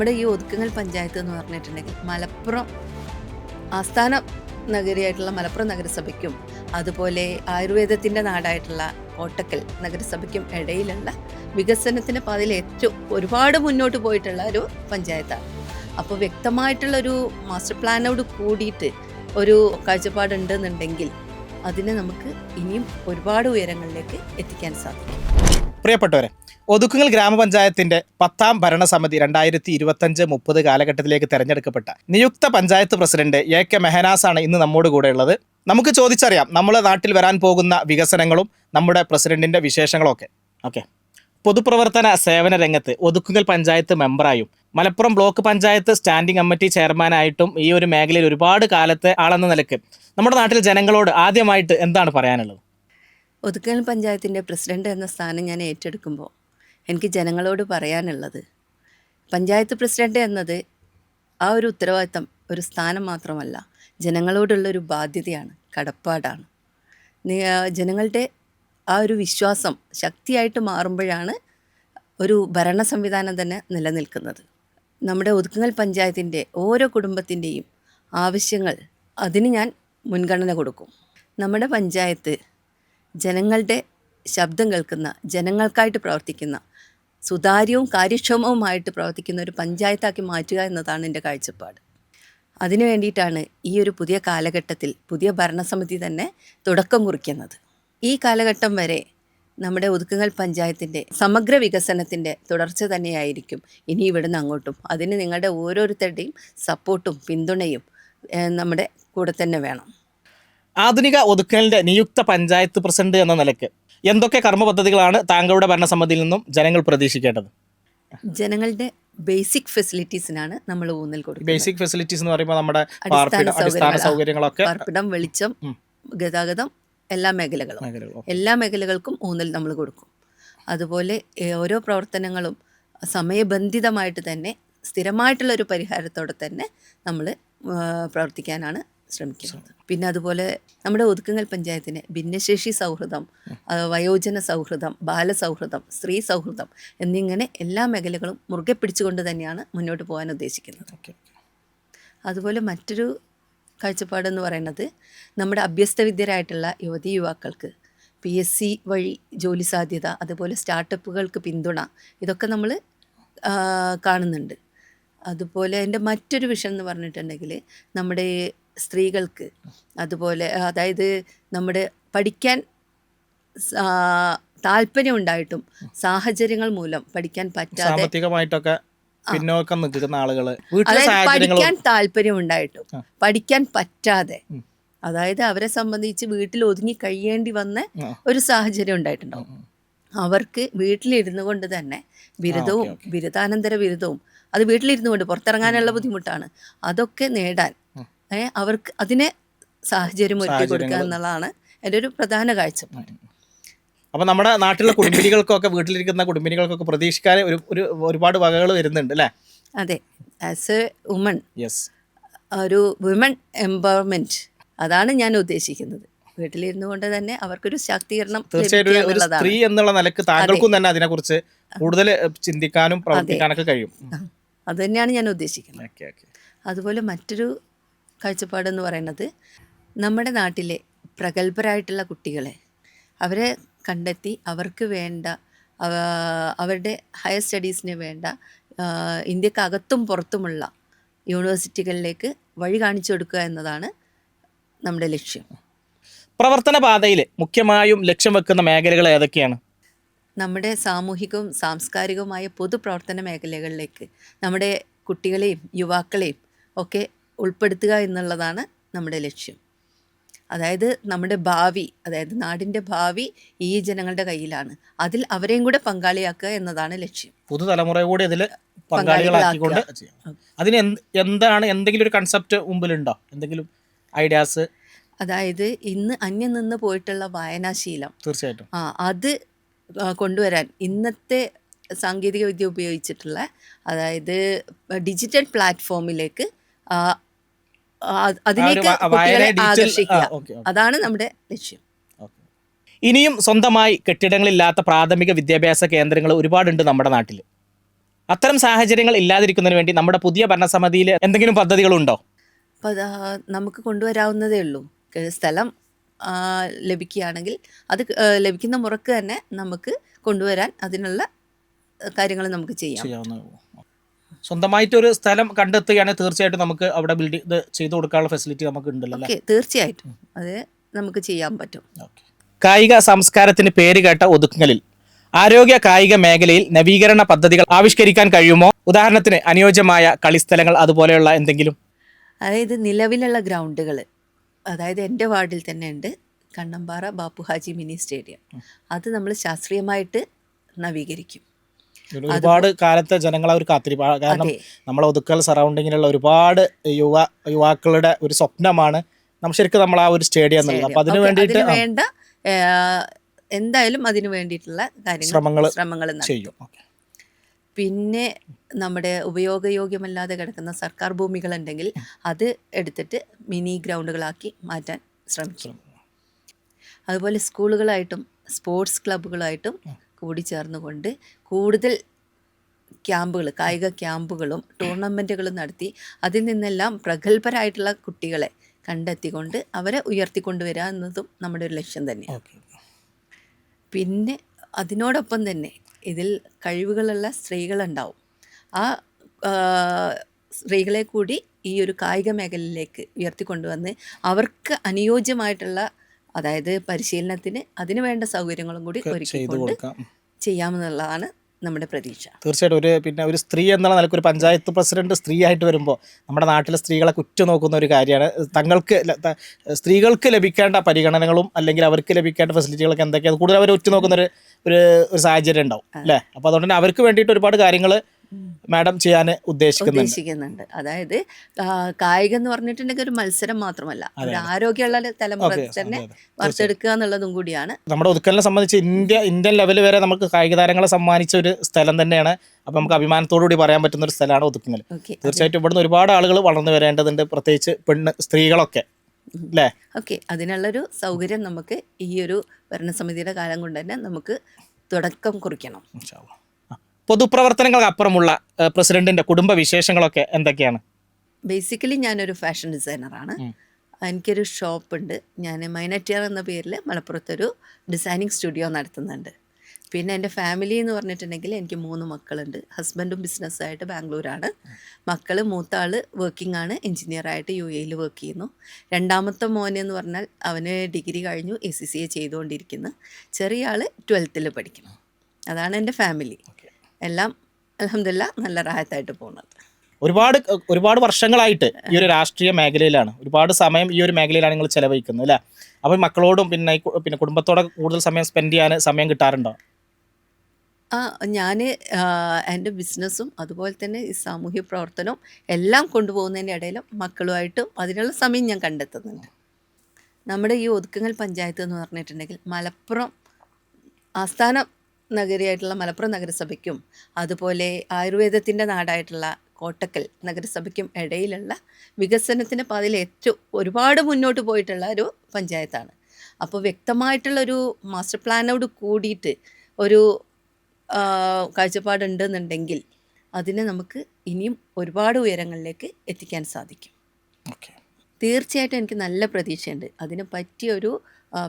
നമ്മുടെ ഈ ഒതുക്കങ്ങൾ പഞ്ചായത്ത് എന്ന് പറഞ്ഞിട്ടുണ്ടെങ്കിൽ മലപ്പുറം ആസ്ഥാന നഗരിയായിട്ടുള്ള മലപ്പുറം നഗരസഭയ്ക്കും അതുപോലെ ആയുർവേദത്തിന്റെ നാടായിട്ടുള്ള കോട്ടക്കൽ നഗരസഭയ്ക്കും ഇടയിലുള്ള വികസനത്തിന് പാതയിൽ ഏറ്റവും ഒരുപാട് മുന്നോട്ട് പോയിട്ടുള്ള ഒരു പഞ്ചായത്താണ്. അപ്പോൾ വ്യക്തമായിട്ടുള്ളൊരു മാസ്റ്റർ പ്ലാനോട് കൂടിയിട്ട് ഒരു കാഴ്ചപ്പാടുണ്ടെന്നുണ്ടെങ്കിൽ അതിനെ നമുക്ക് ഇനിയും ഒരുപാട് ഉയരങ്ങളിലേക്ക് എത്തിക്കാൻ സാധിക്കും. പ്രിയപ്പെട്ടവരെ ഒതുക്കുങ്ങൽ ഗ്രാമപഞ്ചായത്തിന്റെ പത്താം ഭരണസമിതി രണ്ടായിരത്തി ഇരുപത്തഞ്ച് മുപ്പത് കാലഘട്ടത്തിലേക്ക് തെരഞ്ഞെടുക്കപ്പെട്ട നിയുക്ത panchayat president A K Mehnas ആണ് ഇന്ന് നമ്മോട് കൂടെ ഉള്ളത് നമുക്ക് ചോദിച്ചറിയാം നമ്മുടെ നാട്ടിൽ വരാൻ പോകുന്ന വികസനങ്ങളും നമ്മുടെ പ്രസിഡന്റിന്റെ വിശേഷങ്ങളും ഒക്കെ ഓക്കെ. പൊതുപ്രവർത്തന സേവന രംഗത്ത് Othukkungal panchayat മെമ്പറായും Malappuram block panchayat standing committee ചെയർമാനായിട്ടും ഈ ഒരു മേഖലയിൽ ഒരുപാട് കാലത്തെ ആളെന്ന നിലയ്ക്ക് നമ്മുടെ നാട്ടിൽ ജനങ്ങളോട് ആദ്യമായിട്ട് എന്താണ് പറയാനുള്ളത്? ഒതുക്കൽ പഞ്ചായത്തിന്റെ പ്രസിഡന്റ് എന്ന സ്ഥാനം ഞാൻ ഏറ്റെടുക്കുമ്പോൾ എനിക്ക് ജനങ്ങളോട് പറയാനുള്ളത്. പഞ്ചായത്ത് പ്രസിഡന്റ് എന്നത് ആ ഒരു ഉത്തരവാദിത്തം ഒരു സ്ഥാനം മാത്രമല്ല ജനങ്ങളോടുള്ള ഒരു ബാധ്യതയാണ് കടപ്പാടാണ്. ജനങ്ങളുടെ ആ ഒരു വിശ്വാസം ശക്തിയായിട്ട് മാറുമ്പോഴാണ് ഒരു ഭരണ സംവിധാനം തന്നെ നിലനിൽക്കുന്നത്. നമ്മുടെ ഒതുക്കുങ്ങൽ പഞ്ചായത്തിന്റെ ഓരോ കുടുംബത്തിന്റെയും ആവശ്യങ്ങൾ അതിന് ഞാൻ മുൻഗണന കൊടുക്കും. നമ്മുടെ പഞ്ചായത്ത് ജനങ്ങളുടെ ശബ്ദം കേൾക്കുന്ന ജനങ്ങൾക്കായിട്ട് പ്രവർത്തിക്കുന്ന സുതാര്യവും കാര്യക്ഷമവുമായിട്ട് പ്രവർത്തിക്കുന്ന ഒരു പഞ്ചായത്താക്കി മാറ്റുക എന്നതാണ് എന്റെ കാഴ്ചപ്പാട്. അതിനു വേണ്ടിയിട്ടാണ് ഈ ഒരു പുതിയ കാലഘട്ടത്തിൽ പുതിയ ഭരണസമിതി തന്നെ തുടക്കം കുറിക്കുന്നത്. ഈ കാലഘട്ടം വരെ നമ്മുടെ ഒതുക്കുങ്ങൽ പഞ്ചായത്തിന്റെ സമഗ്ര വികസനത്തിന്റെ തുടർച്ച തന്നെയായിരിക്കും ഇനി ഇവിടുന്ന് അങ്ങോട്ടും. അതിന് നിങ്ങളുടെ ഓരോരുത്തരുടെയും സപ്പോർട്ടും പിന്തുണയും നമ്മുടെ കൂടെ തന്നെ വേണം. ആധുനിക ഒതുക്കലിന്റെ നിയുക്ത പഞ്ചായത്ത് പ്രസിഡന്റ് എന്ന നിലയ്ക്ക് എന്തൊക്കെ കർമ്മ പദ്ധതികളാണ് താങ്കളുടെ ഭരണസമിതിയിൽ നിന്നും ജനങ്ങൾ പ്രതീക്ഷിക്കേണ്ടത് ജനങ്ങളുടെ ബേസിക് ഫെസിലിറ്റീസിനാണ് നമ്മൾ ഊന്നൽ കൊടുക്കുന്നത് ബേസിക് ഫെസിലിറ്റീസ് എന്ന് പറയുമ്പോൾ നമ്മുടെ അടിസ്ഥാന. സൗകര്യങ്ങളൊക്കെ പാർപ്പിടം വെളിച്ചം. ഗതാഗതം എല്ലാ മേഖലകളും. എല്ലാ മേഖലകൾക്കും ഊന്നൽ നമ്മൾ കൊടുക്കും അതുപോലെ ഓരോ പ്രവർത്തനങ്ങളും സമയബന്ധിതമായിട്ട് തന്നെ സ്ഥിരമായിട്ടുള്ള ഒരു പരിഹാരത്തോടെ തന്നെ നമ്മൾ പ്രവർത്തിക്കാനാണ് ശ്രമിക്കുന്നത്. പിന്നെ അതുപോലെ നമ്മുടെ ഒതുക്കുങ്ങൽ പഞ്ചായത്തിന് ഭിന്നശേഷി സൗഹൃദം വയോജന സൗഹൃദം ബാലസൗഹൃദം സ്ത്രീ സൗഹൃദം എന്നിങ്ങനെ എല്ലാ മേഖലകളും മുറുകെ പിടിച്ചുകൊണ്ട് തന്നെയാണ് മുന്നോട്ട് പോകാൻ ഉദ്ദേശിക്കുന്നത്. അതുപോലെ മറ്റൊരു കാഴ്ചപ്പാടെന്ന് പറയുന്നത് നമ്മുടെ അഭ്യസ്തവിദ്യരായിട്ടുള്ള യുവതി യുവാക്കൾക്ക് പി എസ് സി വഴി ജോലി സാധ്യത അതുപോലെ സ്റ്റാർട്ടപ്പുകൾക്ക് പിന്തുണ ഇതൊക്കെ നമ്മൾ കാണുന്നുണ്ട്. അതുപോലെ എന്റെ മറ്റൊരു വിഷയം എന്ന് പറഞ്ഞിട്ടുണ്ടെങ്കിൽ നമ്മുടെ സ്ത്രീകൾക്ക്. അതുപോലെ അതായത് നമ്മുടെ പഠിക്കാൻ താല്പര്യം ഉണ്ടായിട്ടും സാഹചര്യങ്ങൾ മൂലം പഠിക്കാൻ പറ്റാതെ സാമ്പത്തികമായിട്ടൊക്കെ പിന്നോക്കം നിൽക്കുന്ന ആളുകൾ. പഠിക്കാൻ താല്പര്യം ഉണ്ടായിട്ടും പഠിക്കാൻ പറ്റാതെ അതായത് അവരെ സംബന്ധിച്ച് വീട്ടിൽ ഒതുങ്ങി കഴിയേണ്ടി വന്ന ഒരു സാഹചര്യം ഉണ്ടായിട്ടുണ്ടാവും. അവർക്ക് വീട്ടിലിരുന്നു കൊണ്ട് തന്നെ ബിരുദവും. ബിരുദാനന്തര ബിരുദവും അത് വീട്ടിലിരുന്നു കൊണ്ട് പുറത്തിറങ്ങാനുള്ള ബുദ്ധിമുട്ടാണ്. അതൊക്കെ നേടാൻ അവർക്ക് അതിനെ സാഹചര്യം ഒരുക്കി കൊടുക്കുക. എന്നുള്ളതാണ് എന്റെ ഒരു പ്രധാന കാഴ്ചപ്പാട്. അപ്പൊ നമ്മുടെ നാട്ടിലെ കുടുംബിനികൾക്കൊക്കെ വീട്ടിലിരിക്കുന്ന കുടുംബിനികൾക്കൊക്കെ പ്രതീക്ഷിക്കാൻ ഒരു ഒരു ഒരുപാട് വകകൾ വരുന്നുണ്ട് അല്ലേ? അതെ. ആസ് എ വുമൺ യെസ് ഒരു വിമൺ എംപവർമെന്റ് അതാണ് ഞാൻ ഉദ്ദേശിക്കുന്നത്. വീട്ടിലിരുന്നു കൊണ്ട് തന്നെ അവർക്കൊരു ശാക്തീകരണം തീർച്ചയായിട്ടും ഒരു-. സ്ത്രീ എന്നുള്ള നിലയ്ക്ക് താങ്കൾക്കും തന്നെ അതിനെക്കുറിച്ച് കൂടുതൽ ചിന്തിക്കാനും പ്രവർത്തിക്കാനൊക്കെ കഴിയും. അത് തന്നെയാണ് ഞാൻ ഉദ്ദേശിക്കുന്നത്. അതുപോലെ മറ്റൊരു കാഴ്ചപ്പാടെന്ന് പറയുന്നത് നമ്മുടെ നാട്ടിലെ പ്രഗത്ഭരായിട്ടുള്ള കുട്ടികളെ അവരെ കണ്ടെത്തി അവർക്ക് വേണ്ട അവ- അവരുടെ ഹയർ സ്റ്റഡീസിന് വേണ്ട ഇന്ത്യക്കകത്തും പുറത്തുമുള്ള യൂണിവേഴ്സിറ്റികളിലേക്ക് വഴി കാണിച്ചു കൊടുക്കുക എന്നതാണ് നമ്മുടെ ലക്ഷ്യം. പ്രവർത്തന പാതയിൽ മുഖ്യമായും ലക്ഷ്യം വെക്കുന്ന മേഖലകൾ ഏതൊക്കെയാണ്? നമ്മുടെ സാമൂഹികവും സാംസ്കാരികവുമായ പൊതുപ്രവർത്തന മേഖലകളിലേക്ക് നമ്മുടെ കുട്ടികളെയും യുവാക്കളെയും ഒക്കെ ഉൾപ്പെടുത്തുക എന്നുള്ളതാണ് നമ്മുടെ ലക്ഷ്യം. അതായത് നമ്മുടെ ഭാവി അതായത് നാടിന്റെ ഭാവി ഈ ജനങ്ങളുടെ കയ്യിലാണ്. അതിൽ അവരെയും കൂടെ പങ്കാളിയാക്കുക എന്നതാണ് ലക്ഷ്യം. പുതുതലമുറ കൂടി ഇതിൽ പങ്കാളികളാക്കിക്കൊണ്ട് അതിന് എന്താണ് എന്തെങ്കിലും ഒരു കൺസെപ്റ്റ് മുമ്പിലുണ്ടോ? എന്തെങ്കിലും ഐഡിയാസ് അതായത് ഇന്ന് അന്യം നിന്ന് പോയിട്ടുള്ള വായനാശീലം. തീർച്ചയായിട്ടും. ആ അത് കൊണ്ടുവരാൻ ഇന്നത്തെ സാങ്കേതിക വിദ്യ ഉപയോഗിച്ചിട്ടുള്ള അതായത് ഡിജിറ്റൽ പ്ലാറ്റ്ഫോമിലേക്ക് അതിലേക്ക് കുട്ടികളെ ആകർഷിക്കുക. അതാണ് നമ്മുടെ ലക്ഷ്യം. ഇനിയും സ്വന്തമായി കെട്ടിടങ്ങളില്ലാത്ത പ്രാഥമിക വിദ്യാഭ്യാസ കേന്ദ്രങ്ങൾ ഒരുപാടുണ്ട് നമ്മുടെ നാട്ടിൽ. അത്തരം സാഹചര്യങ്ങൾ ഇല്ലാതിരിക്കുന്നതിന് വേണ്ടി നമ്മുടെ പുതിയ ഭരണസമിതിയിൽ എന്തെങ്കിലും പദ്ധതികളുണ്ടോ? നമുക്ക് കൊണ്ടുവരാവുന്നതേ ഉള്ളൂ. സ്ഥലം ലഭിക്കുകയാണെങ്കിൽ അത് ലഭിക്കുന്ന മുറക്ക് തന്നെ നമുക്ക് കൊണ്ടുവരാൻ അതിനുള്ള കാര്യങ്ങൾ നമുക്ക് ചെയ്യാം. സ്വന്തമായിട്ടൊരു സ്ഥലം കണ്ടെത്തുകയാണെങ്കിൽ തീർച്ചയായിട്ടും നമുക്ക് അവിടെ ബിൽഡ് ഇത് ചെയ്തു കൊടുക്കാനുള്ള ഫെസിലിറ്റി നമുക്ക് ഉണ്ടല്ലോ ഓക്കെ തീർച്ചയായിട്ടും. അത് നമുക്ക് ചെയ്യാൻ പറ്റും. കായിക സംസ്കാരത്തിന് പേര് കേട്ട ഒതുക്കങ്ങളിൽ ആരോഗ്യ കായിക മേഖലയിൽ നവീകരണ പദ്ധതികൾ ആവിഷ്കരിക്കാൻ കഴിയുമോ? ഉദാഹരണത്തിന് അനുയോജ്യമായ കളിസ്ഥലങ്ങൾ അതുപോലെയുള്ള എന്തെങ്കിലും? അതായത് നിലവിലുള്ള ഗ്രൗണ്ടുകൾ അതായത് എന്റെ വാർഡിൽ തന്നെ ഉണ്ട് കണ്ണമ്പാറ ബാപ്പു ഹാജി മിനി സ്റ്റേഡിയം. അത് നമ്മൾ ശാസ്ത്രീയമായിട്ട് നവീകരിക്കും. ഒരുപാട് കാലത്തെ ജനങ്ങൾ അവർ കാത്തിരിപ്പ് കാരണം നമ്മളെ ഒതുക്കൽ സറൗണ്ടിങ്ങിലുള്ള ഒരുപാട് യുവ യുവാക്കളുടെ ഒരു സ്വപ്നമാണ് നമ്മൾ ശരിക്കും നമ്മൾ ആ ഒരു സ്റ്റേഡിയം എന്നുള്ളത് അപ്പൊ അതിന് വേണ്ടിയിട്ട് വേണ്ട എന്തായാലും അതിന് വേണ്ടിയിട്ടുള്ള കാര്യങ്ങൾ ശ്രമങ്ങൾ ശ്രമങ്ങൾ ചെയ്യും. പിന്നെ നമ്മുടെ ഉപയോഗയോഗ്യമല്ലാതെ കിടക്കുന്ന സർക്കാർ ഭൂമികൾ ഉണ്ടെങ്കിൽ അത് എടുത്തിട്ട് മിനി ഗ്രൗണ്ടുകളാക്കി മാറ്റാൻ ശ്രമിക്കും. അതുപോലെ സ്കൂളുകളായിട്ടും സ്പോർട്സ് ക്ലബ്ബുകളായിട്ടും കൂടി ചേർന്നുകൊണ്ട് കൂടുതൽ ക്യാമ്പുകൾ കായിക ക്യാമ്പുകളും ടൂർണമെന്റുകളും നടത്തി അതിൽ നിന്നെല്ലാം പ്രഗത്ഭരായിട്ടുള്ള കുട്ടികളെ കണ്ടെത്തിക്കൊണ്ട് അവരെ ഉയർത്തിക്കൊണ്ടുവരിക എന്നതും നമ്മുടെ ഒരു ലക്ഷ്യം തന്നെയാണ്. പിന്നെ അതിനോടൊപ്പം തന്നെ ഇതിൽ കഴിവുകളുള്ള സ്ത്രീകളുണ്ടാവും. ആ, സ്ത്രീകളെ കൂടി ഈ ഒരു കായിക മേഖലയിലേക്ക് ഉയർത്തിക്കൊണ്ടുവന്ന് അവർക്ക് അനുയോജ്യമായിട്ടുള്ള അതായത് പരിശീലനത്തിന് അതിന് വേണ്ട സൗകര്യങ്ങളും കൂടി ഒരുക്കിക്കൊണ്ട് ചെയ്യാമെന്നുള്ളതാണ് നമ്മുടെ പ്രതീക്ഷ. തീർച്ചയായിട്ടും ഒരു പിന്നെ ഒരു സ്ത്രീ എന്നുള്ള നിലയ്ക്ക് ഒരു പഞ്ചായത്ത് പ്രസിഡന്റ് സ്ത്രീ ആയിട്ട് വരുമ്പോൾ നമ്മുടെ നാട്ടിലെ സ്ത്രീകളെ കുറ്റു നോക്കുന്ന ഒരു കാര്യമാണ്. തങ്ങൾക്ക് സ്ത്രീകൾക്ക് ലഭിക്കേണ്ട പരിഗണനകളും അല്ലെങ്കിൽ അവർക്ക് ലഭിക്കേണ്ട ഫെസിലിറ്റികളൊക്കെ എന്തൊക്കെയാണ് കൂടുതൽ അവർ ഉറ്റുനോക്കുന്ന ഒരു ഒരു സാഹചര്യം ഉണ്ടാവും അല്ലേ? അപ്പോൾ അതുകൊണ്ട് തന്നെ അവർക്ക് വേണ്ടിയിട്ട് ഒരുപാട് കാര്യങ്ങൾ മാഡം ചെയ്യാൻ ഉദ്ദേശിക്കുന്നുണ്ട്. അതായത് കായികം എന്ന് പറഞ്ഞിട്ടുണ്ടെങ്കിൽ ഒരു മത്സരം മാത്രമല്ല. ഒരു ആരോഗ്യമുള്ള തലമുറ തന്നെ അതെ. എന്നുള്ളതും കൂടിയാണ്. നമ്മുടെ ഒതുക്കലിനെ സംബന്ധിച്ച് ഇന്ത്യ ഇന്ത്യൻ ലെവൽ വരെ നമുക്ക് കായിക താരങ്ങളെ സമ്മാനിച്ച ഒരു സ്ഥലം തന്നെയാണ്. അപ്പൊ നമുക്ക് അഭിമാനത്തോടുകൂടി പറയാൻ പറ്റുന്ന ഒരു സ്ഥലമാണ് ഒതുക്കുന്നത് തീർച്ചയായിട്ടും ഇവിടുന്ന് ഒരുപാട് ആളുകൾ വളർന്നു വരേണ്ടതുണ്ട്. പ്രത്യേകിച്ച് പെണ്ണ് സ്ത്രീകളൊക്കെ. ഓക്കെ അതിനുള്ളൊരു സൗകര്യം നമുക്ക് ഈ ഒരു ഭരണസമിതിയുടെ കാലം കൊണ്ട് തന്നെ നമുക്ക് തുടക്കം കുറിക്കണം. പൊതുപ്രവർത്തനങ്ങൾക്ക് അപ്പുറമുള്ള പ്രസിഡന്റിന്റെ കുടുംബ വിശേഷങ്ങളൊക്കെ എന്തൊക്കെയാണ്? ബേസിക്കലി ഞാനൊരു ഫാഷൻ ഡിസൈനറാണ് എനിക്കൊരു ഷോപ്പ് ഉണ്ട് ഞാൻ മൈനറ്റിയർ എന്ന പേരിൽ മലപ്പുറത്തൊരു ഡിസൈനിങ് സ്റ്റുഡിയോ നടത്തുന്നുണ്ട്. പിന്നെ എന്റെ ഫാമിലി എന്ന് പറഞ്ഞിട്ടുണ്ടെങ്കിൽ എനിക്ക് മൂന്ന് മക്കളുണ്ട്. ഹസ്ബൻഡും ബിസിനസ്സായിട്ട് ബാംഗ്ലൂരാണ്. മക്കൾ മൂത്ത ആൾ വർക്കിംഗ് ആണ് എഞ്ചിനീയറായിട്ട് യു എയിൽ വർക്ക് ചെയ്യുന്നു. രണ്ടാമത്തെ മോൻ എന്ന് പറഞ്ഞാൽ അവന് ഡിഗ്രി കഴിഞ്ഞു എ സി സി എ ചെയ്തുകൊണ്ടിരിക്കുന്നു. ചെറിയ ആൾ ട്വൽത്തിൽ പഠിക്കുന്നു. അതാണ് എന്റെ ഫാമിലി എല്ലാം അലഹമില്ല നല്ല റാഹത്തായിട്ട് പോകുന്നത്. ഒരുപാട് ഒരുപാട് വർഷങ്ങളായിട്ട് ഈ ഒരു രാഷ്ട്രീയ മേഖലയിലാണ്. ഒരുപാട് സമയം ഈ ഒരു മേഖലയിലാണ് നിങ്ങൾ ചെലവഴിക്കുന്നത് അല്ലേ? അപ്പോൾ മക്കളോടും പിന്നെ പിന്നെ കുടുംബത്തോടെ കൂടുതൽ സമയം സ്പെൻഡ് ചെയ്യാൻ സമയം കിട്ടാറുണ്ടോ? ആ ഞാൻ എന്റെ ബിസിനസ്സും അതുപോലെ തന്നെ ഈ സാമൂഹ്യ പ്രവർത്തനവും എല്ലാം കൊണ്ടുപോകുന്നതിന്റെ ഇടയിലും മക്കളുമായിട്ടും അതിനുള്ള സമയം ഞാൻ കണ്ടെത്തുന്നുണ്ട്. നമ്മുടെ ഈ ഒതുക്കങ്ങൾ പഞ്ചായത്ത് എന്ന് പറഞ്ഞിട്ടുണ്ടെങ്കിൽ മലപ്പുറം ആസ്ഥാന നഗരിയായിട്ടുള്ള മലപ്പുറം നഗരസഭയ്ക്കും അതുപോലെ ആയുർവേദത്തിന്റെ നാടായിട്ടുള്ള കോട്ടക്കൽ നഗരസഭയ്ക്കും ഇടയിലുള്ള വികസനത്തിന്റെ പാതയിൽ ഏറ്റവും ഒരുപാട് മുന്നോട്ട് പോയിട്ടുള്ള ഒരു പഞ്ചായത്താണ്. അപ്പോൾ വ്യക്തമായിട്ടുള്ളൊരു മാസ്റ്റർ പ്ലാനോട് കൂടിയിട്ട് ഒരു കാഴ്ചപ്പാടുണ്ടെന്നുണ്ടെങ്കിൽ അതിനെ നമുക്ക് ഇനിയും ഒരുപാട് ഉയരങ്ങളിലേക്ക് എത്തിക്കാൻ സാധിക്കും. ഓക്കെ. തീർച്ചയായിട്ടും എനിക്ക് നല്ല പ്രതീക്ഷയുണ്ട്. അതിന് പറ്റിയൊരു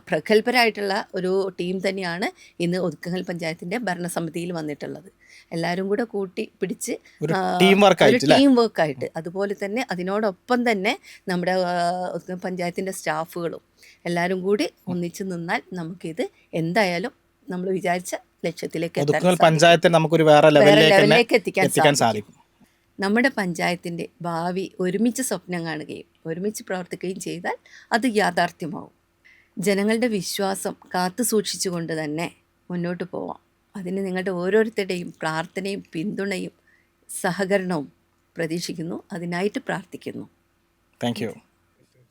പ്രഗത്ഭരായിട്ടുള്ള ഒരു ടീം തന്നെയാണ് ഇന്ന് ഒതുക്കങ്ങൽ പഞ്ചായത്തിന്റെ ഭരണസമിതിയിൽ വന്നിട്ടുള്ളത്. എല്ലാവരും കൂടെ കൂട്ടി പിടിച്ച് ഒരു ടീം വർക്കായിട്ട് അതുപോലെ തന്നെ അതിനോടൊപ്പം തന്നെ നമ്മുടെ ഒതുക്കങ്ങൽ ഒതുക്കൽ പഞ്ചായത്തിന്റെ സ്റ്റാഫുകളും എല്ലാവരും കൂടി ഒന്നിച്ചു നിന്നാൽ നമുക്കിത് എന്തായാലും നമ്മൾ വിചാരിച്ച ലക്ഷ്യത്തിലേക്ക്. പഞ്ചായത്തിന് നമുക്കൊരു വേറെ ലെവലിലേക്ക് എത്തിക്കാൻ സാധിക്കും. നമ്മുടെ പഞ്ചായത്തിന്റെ ഭാവി ഒരുമിച്ച് സ്വപ്നം കാണുകയും ഒരുമിച്ച് പ്രവർത്തിക്കുകയും ചെയ്താൽ അത് യാഥാർത്ഥ്യമാവും. ജനങ്ങളുടെ വിശ്വാസം കാത്തു സൂക്ഷിച്ചുകൊണ്ട് തന്നെ മുന്നോട്ട് പോവാം. അതിന് നിങ്ങളുടെ ഓരോരുത്തരുടെയും പ്രാർത്ഥനയും പിന്തുണയും സഹകരണവും പ്രതീക്ഷിക്കുന്നു. അതിനായിട്ട് പ്രാർത്ഥിക്കുന്നു. താങ്ക് യു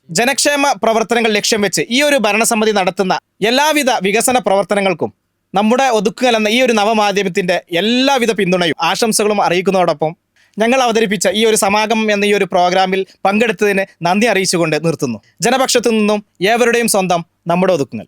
ജനക്ഷേമ പ്രവർത്തനങ്ങൾ ലക്ഷ്യം വെച്ച് ഈ ഒരു ഭരണസമിതി നടത്തുന്ന എല്ലാവിധ വികസന പ്രവർത്തനങ്ങൾക്കും നമ്മുടെ ഒതുക്കുകൾ എന്ന ഈ ഒരു നവമാധ്യമത്തിന്റെ എല്ലാവിധ പിന്തുണയും ആശംസകളും അറിയിക്കുന്നതോടൊപ്പം ഞങ്ങൾ അവതരിപ്പിച്ച ഈ ഒരു സമാഗമം എന്ന ഈ ഒരു പ്രോഗ്രാമിൽ പങ്കെടുത്തതിന് നന്ദി അറിയിച്ചുകൊണ്ട് നിർത്തുന്നു. ജനപക്ഷത്തു നിന്നും ഏവരുടെയും സ്വന്തം നമ്മുടെ ഒതുക്കുങ്ങൾ.